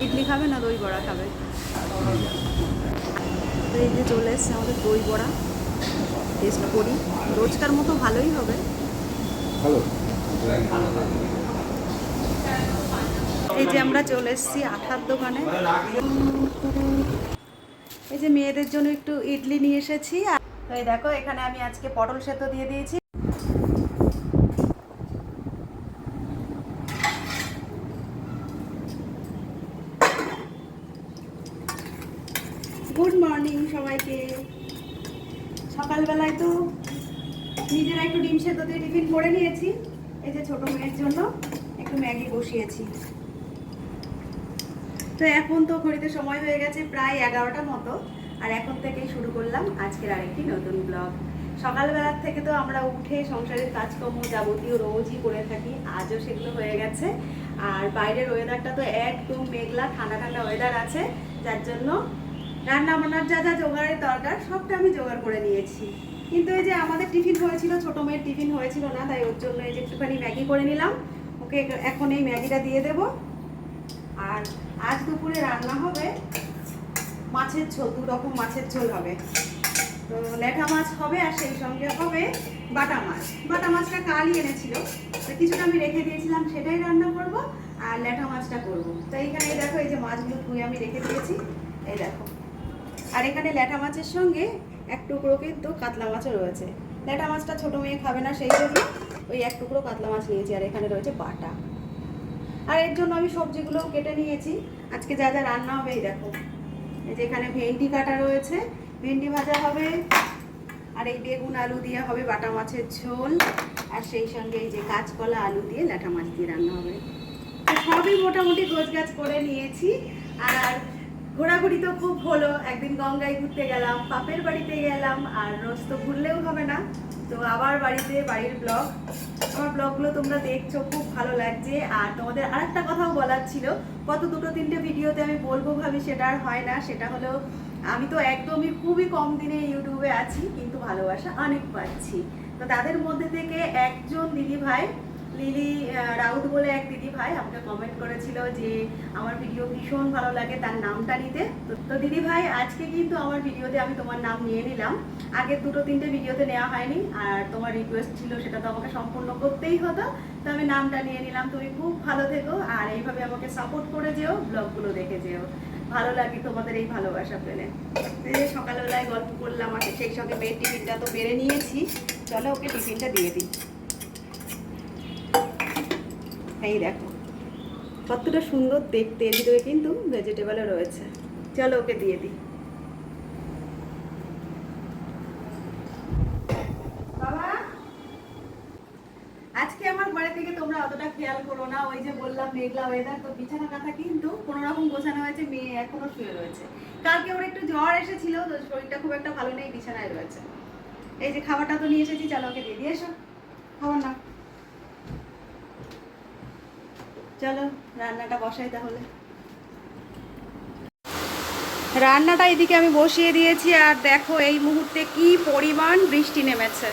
ইডলি খাবে না দই বড়া খাবে? তো এই যে চলে এসছে আমাদের দই বড়া। টেস্ট করি। রোজকার মতো ভালোই হবে। এই যে আমরা চলে এসেছি আঠার দোকানে। এই যে মেয়েদের জন্য একটু ইডলি নিয়ে এসেছি। আর- তো এই দেখো এখানে আমি আজকে পটল সেদ্ধ দিয়ে দিয়েছি। সকালবেলায় তো নিজেরা একটু ডিম সেদ্ধ দিয়ে টিফিন করে নিয়েছি। এই যে ছোট মেয়ের জন্য একটু ম্যাগি বসিয়েছি। তো এখন তো ঘড়িতে সময় হয়ে গেছে প্রায় এগারোটা মতো, আর এখন থেকেই শুরু করলাম আজকের আরেকটি নতুন ব্লগ। সকালবেলার থেকে তো আমরা উঠে সংসারের কাজকর্ম যাবতীয় রোজই করে থাকি, আজও সেগুলো হয়ে গেছে। আর বাইরের ওয়েদারটা তো একদম মেঘলা, ঠান্ডা ঠান্ডা ওয়েদার আছে, যার জন্য রান্না বান্নার যা যা জোগাড়ের দরকার, সবটা আমি জোগাড় করে নিয়েছি। কিন্তু এই যে আমাদের টিফিন হয়েছিল, ছোট মেয়ের টিফিন হয়েছিল না, তাই ওর জন্য এই যে একটুখানি ম্যাগি করে নিলাম। ওকে এখন এই ম্যাগিটা দিয়ে দেবো। আর আজ দুপুরে রান্না হবে মাছের ঝোল, দু রকম মাছের ঝোল হবে। তো ল্যাঠা মাছ হবে আর সেই সঙ্গে হবে বাটা মাছ। বাটা মাছটা কালই এনেছিল। তো কিছুটা আমি রেখে দিয়েছিলাম, সেটাই রান্না করব আর ল্যাঠা মাছটা করব। তো এইখানে দেখো, এই যে মাছগুলো ধুয়ে আমি রেখে দিয়েছি। এই দেখো। আর এখানে ল্যাঠা মাছের সঙ্গে এক টুকরো কিন্তু কাতলা মাছও রয়েছে। ল্যাঠা মাছটা ছোটো মেয়ে খাবে না, সেই জন্য ওই এক টুকরো কাতলা মাছ নিয়েছি, আর এখানে রয়েছে বাটা। আর এর জন্য আমি সবজিগুলোও কেটে নিয়েছি। আজকে যা যা রান্না হবে, এই দেখো। এই যে এখানে ভেন্ডি কাটা রয়েছে। ভেন্ডি ভাজা হবে, আর এই বেগুন আলু দিয়ে হবে বাটা মাছের ঝোল। আর সেই সঙ্গে এই যে কাঁচকলা আলু দিয়ে ল্যাঠা মাছ দিয়ে রান্না হবে। সবই মোটামুটি গোছ গাছ করে নিয়েছি। আর ঘোরাঘুরি তো খুব হলো, একদিন গঙ্গায় ঘুরতে গেলাম, বাপের বাড়িতে গেলাম, আর রোজ তো ঘুরলেও হবে না। তো আবার বাড়িতে, বাড়ির ব্লগ। আমার ব্লগগুলো তোমরা দেখছ, খুব ভালো লাগছে। আর তোমাদের আরেকটা কথাও বলার ছিল কত দুটো, তিনটে ভিডিওতে আমি বলব ভাবি সেটা আর হয় না, সেটা হলো আমি তো একদমই খুবই কম দিনে ইউটিউবে আছি, কিন্তু ভালোবাসা অনেক পাচ্ছি। তো তাদের মধ্যে থেকে একজন দিদি ভাই লিলি রাউত বলে এক দিদি ভাই আমাকে কমেন্ট করেছিল যে আমার ভিডিও ভীষণ ভালো লাগে, তার নামটা নিতে। তো- দিদি ভাই, আজকে কিন্তু আমার ভিডিওতে আমি তোমার নাম নিয়ে নিলাম। আগে দুটো, তিনটে ভিডিওতে নেওয়া হয়নি, আর তোমার রিকোয়েস্ট ছিল সেটা তো আমাকে সম্পূর্ণ করতেই হতো। তো আমি নামটা নিয়ে নিলাম, তুমি খুব ভালো থেকো, আর এইভাবে আমাকে সাপোর্ট করে যেও ব্লগগুলো দেখে যেও। ভালো লাগে তোমাদের এই ভালোবাসা পেলে। সকালবেলায় গল্প করলাম, আর সেই সঙ্গে মেয়ের টিফিনটা তো বেড়ে নিয়েছি। চলো ওকে টিফিনটা দিয়ে দিই। এই দেখো, কতটা সুন্দর দেখতে এর ভিতরে কিন্তু ভেজিটেবলও রয়েছে। চলো ওকে দিয়ে দিই। আজকে আমার ঘরে থেকে তোমরা অতটা খেয়াল করো না, ওই যে বললাম মেঘলা ওয়েদার তো বিছানা কিন্তু গোছানো হয়েছে, মেয়ে শুয়ে রয়েছে। কালকে ওর একটু এসেছিল, তো শরীরটা খুব একটা ভালো নেই, বিছানায় রয়েছে। এই যে খাবারটা তো নিয়ে এসেছি, চলো ওকে দিয়ে দিয়ে এসো। খাবার না চলো, রান্নাটা বসাই তাহলে। রান্নাটা এদিকে আমি বসিয়ে দিয়েছি, আর দেখো এই মুহূর্তে কি পরিমাণ বৃষ্টি নেমেছে।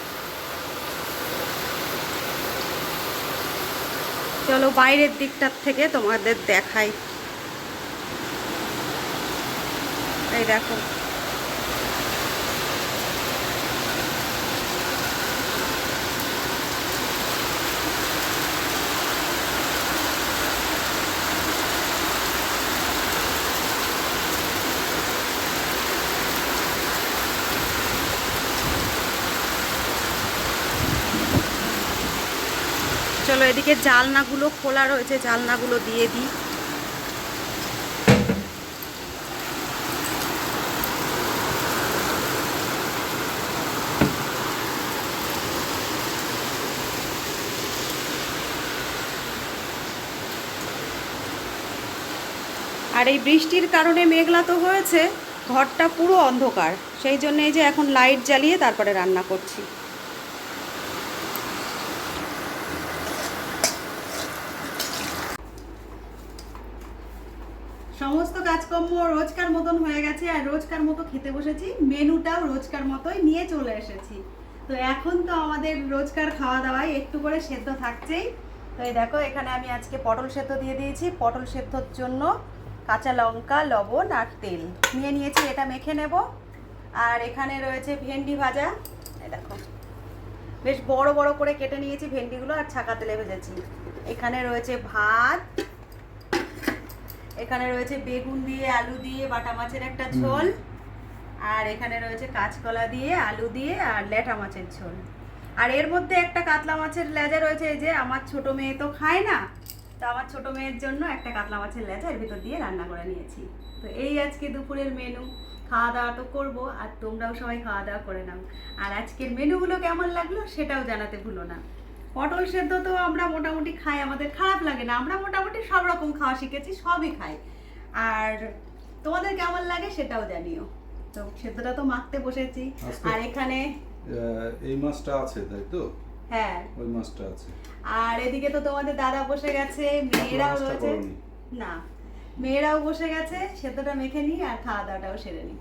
চলো বাইরের দিকটার থেকে তোমাদের দেখাই। এই দেখো চলো এদিকে জালনাগুলো খোলা রয়েছে, জালনাগুলো দিয়ে দিই। আর এই বৃষ্টির কারণে মেঘলা তো হয়েছে, ঘরটা পুরো অন্ধকার, সেই জন্য এই যে এখন লাইট জ্বালিয়ে তারপরে রান্না করছি। সমস্ত কাজকর্ম রোজকার মতন হয়ে গেছে আর রোজকার মতো খেতে বসেছি। মেনুটাও রোজকার মতোই নিয়ে চলে এসেছি। তো এখন তো আমাদের রোজকার খাওয়া দাওয়ায় একটু করে সেদ্ধ থাকছেই। তো এই দেখো, এখানে আমি আজকে পটল সেদ্ধ দিয়ে দিয়েছি। পটল সেদ্ধর জন্য কাঁচা লঙ্কা, লবণ আর তেল নিয়ে নিয়েছি, এটা মেখে নেব। আর এখানে রয়েছে ভেন্ডি ভাজা। এই দেখো, বেশ বড় বড় করে কেটে নিয়েছি ভেন্ডিগুলো আর ছাকা তেলে ভেজেছি। এখানে রয়েছে ভাত এখানে রয়েছে বেগুন দিয়ে আলু দিয়ে বাটা মাছের একটা ঝোল। আর এখানে রয়েছে কাঁচকলা দিয়ে আলু দিয়ে আর ল্যাটা মাছের ঝোল। আর এর মধ্যে একটা কাতলা মাছের লেজা রয়েছে এই যে আমার ছোট মেয়ে তো খায় না। তো আমার ছোট মেয়ের জন্য একটা কাতলা মাছের লেজা এর ভিতর দিয়ে রান্না করে নিয়েছি। তো এই আজকে দুপুরের মেনু খাওয়া দাওয়া তো করব আর তোমরাও সবাই খাওয়া দাওয়া করে নাও। আর আজকের মেনুগুলো কেমন লাগল সেটাও জানাতে ভুলো না। পটল সেদ্ধ তো আমরা মোটামুটি খাই আমাদের খারাপ লাগে না। আমরা মোটামুটি সব রকম খাওয়া শিখেছি সবই খাই। আর তোমাদের কেমন লাগে সেটাও জানিও। তো সেদ্ধটা তো মাখতে বসেছি। আর এখানে এই মাছটা আছে তাই তো? হ্যাঁ। ওই মাছটা আছে। আর এদিকে তো তোমাদের দাদা বসে গেছে মেয়েরাও রয়েছে। না মেয়েরাও বসে গেছে সেদ্ধটা মেখে নিই আর খাওয়া দাওয়াটাও সেরে নিই।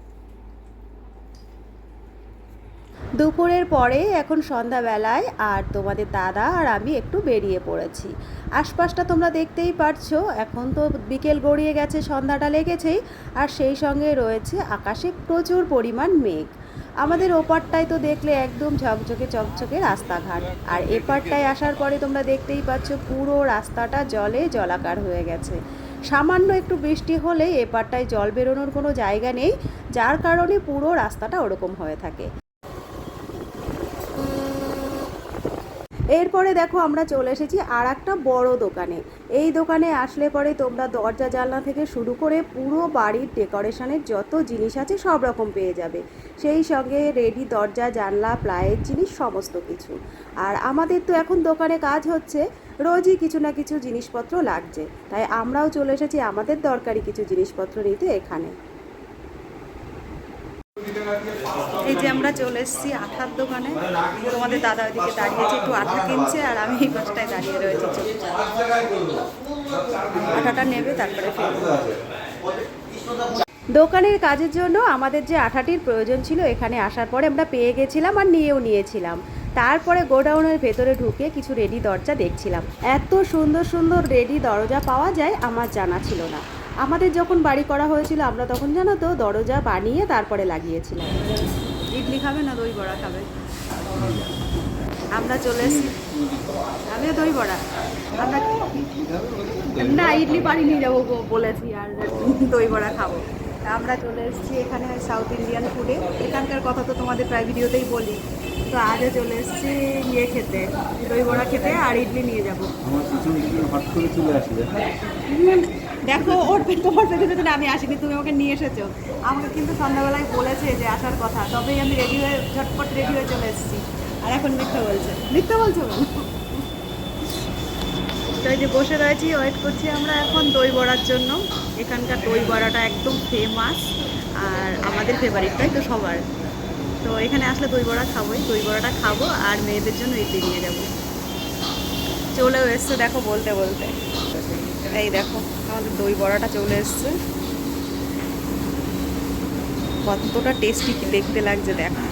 দুপুরের পরে এখন সন্ধ্যাবেলায় আর তোমাদের দাদা আর আমি একটু বেরিয়ে পড়েছি। আশপাশটা তোমরা দেখতেই পারছ, এখন তো বিকেল গড়িয়ে গেছে, সন্ধ্যাটা লেগেছেই, আর সেই সঙ্গে রয়েছে আকাশে প্রচুর পরিমাণ মেঘ। আমাদের ওপারটায় তো দেখলে একদম ঝকঝকে চকচকে রাস্তাঘাট, আর এপারটায় আসার পরে তোমরা দেখতেই পাচ্ছ পুরো রাস্তাটা জলে জলাকার হয়ে গেছে। সামান্য একটু বৃষ্টি হলেই এপারটায় জল বেরোনোর কোনো জায়গা নেই, যার কারণে পুরো রাস্তাটা ওরকম হয়ে থাকে। এরপরে দেখো আমরা চলে এসেছি আর একটা বড় দোকানে। এই দোকানে আসলে পরে তোমরা দরজা, জানলা থেকে শুরু করে পুরো বাড়ির ডেকোরেশনের যত জিনিস আছে সব রকম পেয়ে যাবে। সেই সঙ্গে রেডি দরজা, জানলা প্লায়ের জিনিস, সমস্ত কিছু। আর আমাদের তো এখন দোকানে কাজ হচ্ছে, রোজই কিছু না কিছু জিনিসপত্র লাগছে। তাই আমরাও চলে এসেছি আমাদের দরকারি কিছু জিনিসপত্র নিতে এখানে। এই যে আমরা চলে এসেছি আঠার দোকানে। তোমাদের দাদা ওইদিকে দাঁড়িয়েছে, একটু আঠা কিনছে, আর আমি এই পাশটায় দাঁড়িয়ে রয়েছি আঠাটা নেবে, তারপরে দোকানের কাজের জন্য আমাদের যে আঠাটির প্রয়োজন ছিল, এখানে আসার পরে আমরা পেয়ে গেছিলাম আর নিয়েও নিয়েছিলাম। তারপরে গোডাউনের ভেতরে ঢুকে কিছু রেডি দরজা দেখছিলাম। এত সুন্দর সুন্দর রেডি দরজা পাওয়া যায়, আমার জানা ছিল না। আমাদের যখন বাড়ি করা হয়েছিল, আমরা তখন জানো তো, দরজা বানিয়ে তারপরে লাগিয়েছিলাম। ইডলি খাবে না দই বড়া খাবে? আমরা চলে এসেছি। আমিও দই বড়া। আমরা না, ইডলি বাড়ি নিয়ে যাব বলেছি আর দই বড়া খাব। আমরা চলে এসেছি এখানে সাউথ ইন্ডিয়ান ফুডে। এখানকার কথা তো তোমাদের প্রায় ভিডিওতেই বলি। তো আজও চলে এসেছি ইয়ে খেতে দই বড়া খেতে আর ইডলি নিয়ে যাব। দেখো ওর তোমার পেছনে পেছনে আমি আসিনি তুমি আমাকে নিয়ে এসেছ। আমাকে কিন্তু সন্ধ্যাবেলায় বলেছে যে আসার কথা তবেই আমি রেডি হয়ে ঝটপট রেডি হয়ে চলে এসেছি। আর এখন মিথ্যা বলছে। মিথ্যা বলছো কেন? তো এই যে বসে রয়েছি ওয়েট করছি আমরা এখন দই বড়ার জন্য। এখানকার দই বড়াটা একদম ফেমাস আর আমাদের ফেভারিট তাই তো সবার? তো এখানে আসলে দই বড়া খাবোই। দই বড়াটা খাব আর মেয়েদের জন্য ইডলি নিয়ে যাব। চলেও এসছে দেখো বলতে বলতে। এই দেখো আমাদের দই বড়াটা চলে এসছে। কতটা টেস্টি দেখতে লাগছে দেখো।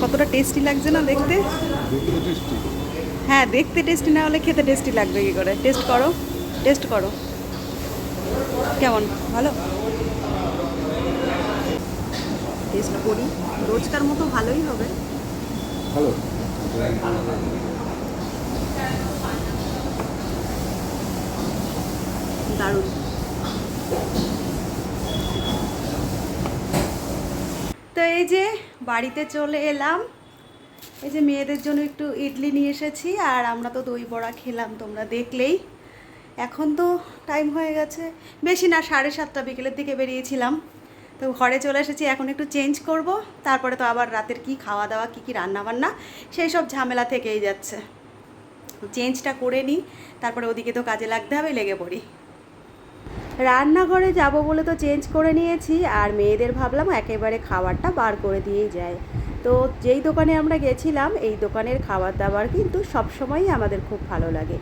কতটা টেস্টি লাগছে না দেখতে? দেখতে হ্যাঁ দেখতে টেস্টি না হলে খেতে টেস্টি লাগবে কি করে? টেস্ট করো টেস্ট করো। কেমন? ভালো? টেস্ট করি। রোজকার মতো ভালোই হবে। ভালো। দারুণ। তো এই যে বাড়িতে চলে এলাম। এই যে মেয়েদের জন্য একটু ইডলি নিয়ে এসেছি আর আমরা তো দই বড়া খেলাম তোমরা দেখলেই। এখন তো টাইম হয়ে গেছে। বেশি না সাড়ে সাতটা বিকেলের দিকে বেরিয়েছিলাম। তো ঘরে চলে এসেছি, এখন একটু চেঞ্জ করব। তারপরে তো আবার রাতের কি খাওয়া দাওয়া, কী কী রান্না বান্না, সেই সব ঝামেলা থেকেই যাচ্ছে। চেঞ্জটা করে নিই, তারপরে ওদিকে তো কাজে লাগতে হবে, লেগে পড়ি। রান্নাঘরে যাব বলে তো চেঞ্জ করে নিয়েছি, আর মেয়েদের ভাবলাম একেবারে খাবারটা বার করে দিয়েই যায় তো যেই দোকানে আমরা গেছিলাম, এই দোকানের খাবার দাবার কিন্তু সবসময়ই আমাদের খুব ভালো লাগে।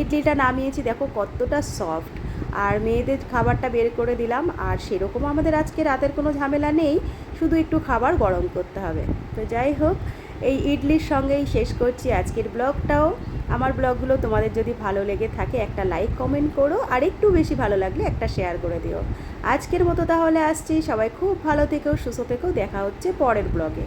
ইডলিটা নামিয়েছি, দেখো কতটা সফট আর মেয়েদের খাবারটা বের করে দিলাম। আর সেরকম আমাদের আজকে রাতের কোনো ঝামেলা নেই, শুধু একটু খাবার গরম করতে হবে। তো যাই হোক, এই ইডলির সঙ্গেই শেষ করছি আজকের ব্লগটাও। আমার ব্লগগুলো তোমাদের যদি ভালো লেগে থাকে, একটা লাইক, কমেন্ট করো। আর একটু বেশি ভালো লাগলে একটা শেয়ার করে দিও। আজকের মতো তাহলে আসছি। সবাই খুব ভালো থেকেও সুস্থ থেকেও দেখা হচ্ছে পরের ব্লগে।